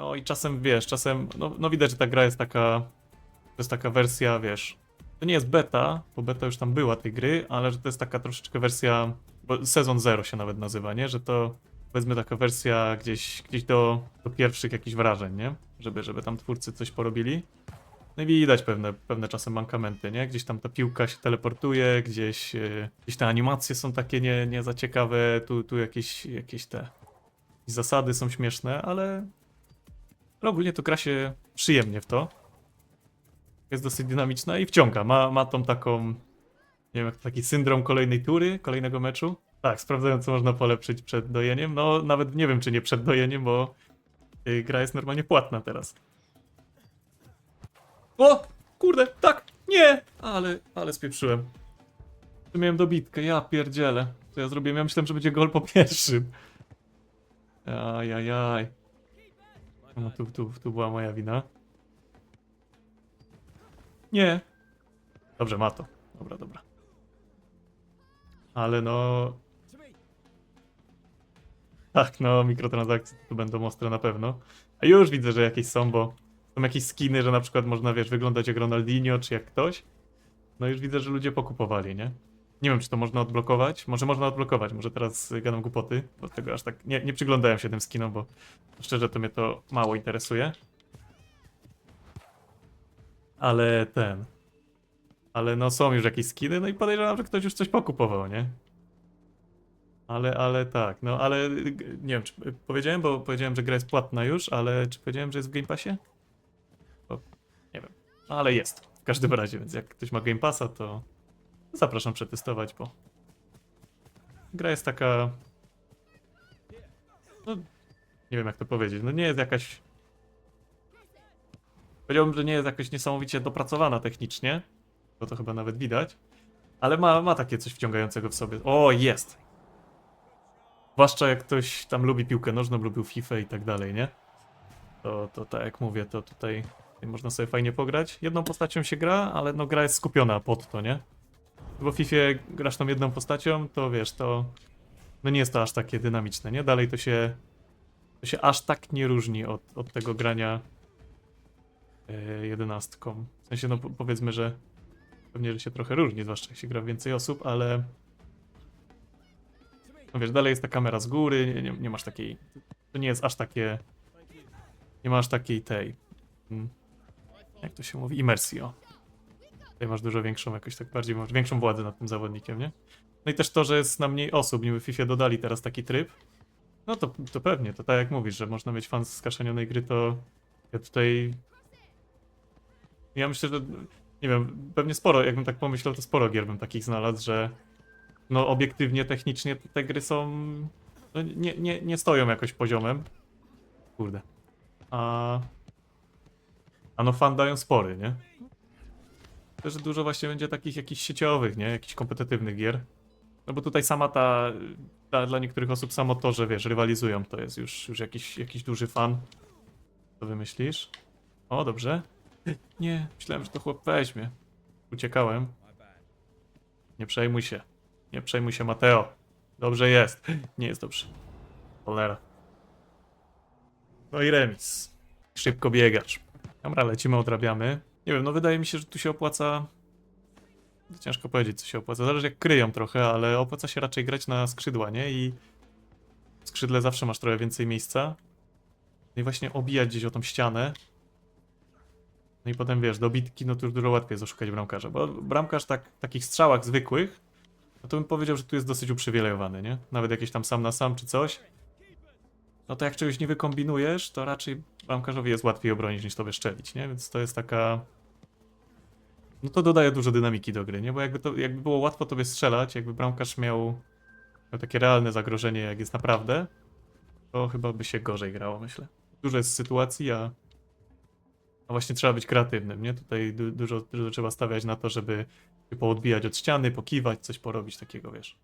No i czasem, wiesz, czasem, no, no widać, że ta gra jest taka, to jest taka wersja, wiesz, to nie jest beta, bo beta już tam była tej gry, ale że to jest taka troszeczkę wersja, bo sezon 0 się nawet nazywa, nie? Że to powiedzmy taka wersja gdzieś, gdzieś do, do pierwszych jakichś wrażeń, nie? Żeby, żeby tam twórcy coś porobili. No i widać pewne, pewne czasem mankamenty, nie? Gdzieś tam ta piłka się teleportuje, gdzieś, e, gdzieś te animacje są takie nie, nie za ciekawe, tu, tu jakieś, jakieś te zasady są śmieszne, ale ale ogólnie to gra się przyjemnie w to. Jest dosyć dynamiczna i wciąga. Ma, ma tą taką, nie wiem, taki syndrom kolejnej tury, kolejnego meczu. Tak, sprawdzają, co można polepszyć przed dojeniem. No, nawet nie wiem, czy nie przed dojeniem, bo y, gra jest normalnie płatna teraz. O! Kurde, tak! Nie! Ale, ale spieprzyłem. Tu miałem dobitkę, ja pierdzielę. Co ja zrobiłem? Ja myślałem, że będzie gol po pierwszym. Ajajaj. No tu, tu, tu była moja wina. Nie. Dobrze, ma to. Dobra, dobra. Ale no... Tak, no, mikrotransakcje tu będą ostre na pewno. A już widzę, że jakieś są, bo są jakieś skiny, że na przykład można, wiesz, wyglądać jak Ronaldinho, czy jak ktoś. No już widzę, że ludzie pokupowali, nie? Nie wiem, czy to można odblokować. Może można odblokować, może teraz gadam głupoty, bo tego aż tak nie, nie przyglądałem się tym skinom, bo szczerze to mnie to mało interesuje. Ale ten. Ale no są już jakieś skiny, no i podejrzewam, że ktoś już coś pokupował, nie? Ale, ale tak, no ale nie wiem, czy powiedziałem, bo powiedziałem, że gra jest płatna już, ale czy powiedziałem, że jest w Game Passie? Bo nie wiem, ale jest w każdym razie, więc jak ktoś ma Game Passa, to zapraszam przetestować, bo gra jest taka, no nie wiem jak to powiedzieć, no nie jest jakaś, powiedziałbym, że nie jest jakoś niesamowicie dopracowana technicznie, bo to chyba nawet widać, ale ma, ma takie coś wciągającego w sobie. O, jest! Zwłaszcza jak ktoś tam lubi piłkę nożną, lubił FIFA i tak dalej, nie? To, to tak jak mówię, to tutaj, tutaj można sobie fajnie pograć. Jedną postacią się gra, ale no gra jest skupiona pod to, nie? Bo w FIFA grasz tą jedną postacią, to wiesz, to no nie jest to aż takie dynamiczne, nie? Dalej to się to się aż tak nie różni od, od tego grania yy, jedenastką. W sensie, no po- powiedzmy, że pewnie, że się trochę różni, zwłaszcza jak się gra więcej osób, ale no wiesz, dalej jest ta kamera z góry, nie, nie, nie masz takiej, to nie jest aż takie, nie masz takiej tej, mm, jak to się mówi, imersji, o. Tutaj masz dużo większą, jakoś tak bardziej, masz większą władzę nad tym zawodnikiem, nie? No i też to, że jest na mniej osób, niby FIFA dodali teraz taki tryb, no to, to pewnie, to tak jak mówisz, że można mieć fan skaszenionej gry, to ja tutaj, ja myślę, że, nie wiem, pewnie sporo, jakbym tak pomyślał, to sporo gier bym takich znalazł, że no obiektywnie, technicznie te- te gry są, no, nie, nie, nie stoją jakoś poziomem, kurde, a, a no fan dają spory, nie? Też dużo właśnie będzie takich jakichś sieciowych, nie? Jakichś kompetytywnych gier. No bo tutaj sama ta, ta dla niektórych osób samo to, że wiesz, rywalizują, to jest już, już jakiś, jakiś duży fan. Co wymyślisz? O, dobrze. Nie, myślałem, że to chłop weźmie. Uciekałem. Nie przejmuj się. Nie przejmuj się, Mateo. Dobrze jest. Nie jest dobrze. Cholera. No i remis. Szybko biegasz. Dobra, lecimy, odrabiamy. Nie wiem, no wydaje mi się, że tu się opłaca... Ciężko powiedzieć, co się opłaca. Zależy jak kryją trochę, ale opłaca się raczej grać na skrzydła, nie? I w skrzydle zawsze masz trochę więcej miejsca. No i właśnie obijać gdzieś o tą ścianę. No i potem wiesz, do bitki, no to już dużo łatwiej jest oszukać bramkarza, bo bramkarz tak, w takich strzałach zwykłych, no to bym powiedział, że tu jest dosyć uprzywilejowany, nie? Nawet jakieś tam sam na sam czy coś. No to jak czegoś nie wykombinujesz, to raczej bramkarzowi jest łatwiej obronić niż tobie szczelić, nie? Więc to jest taka... No to dodaje dużo dynamiki do gry, nie? Bo jakby, to, jakby było łatwo tobie strzelać, jakby bramkarz miał, miał takie realne zagrożenie, jak jest naprawdę, to chyba by się gorzej grało, myślę. Dużo jest sytuacji, a, a właśnie trzeba być kreatywnym, nie? Tutaj du dużo, dużo trzeba stawiać na to, żeby się poodbijać od ściany, pokiwać, coś porobić takiego, wiesz.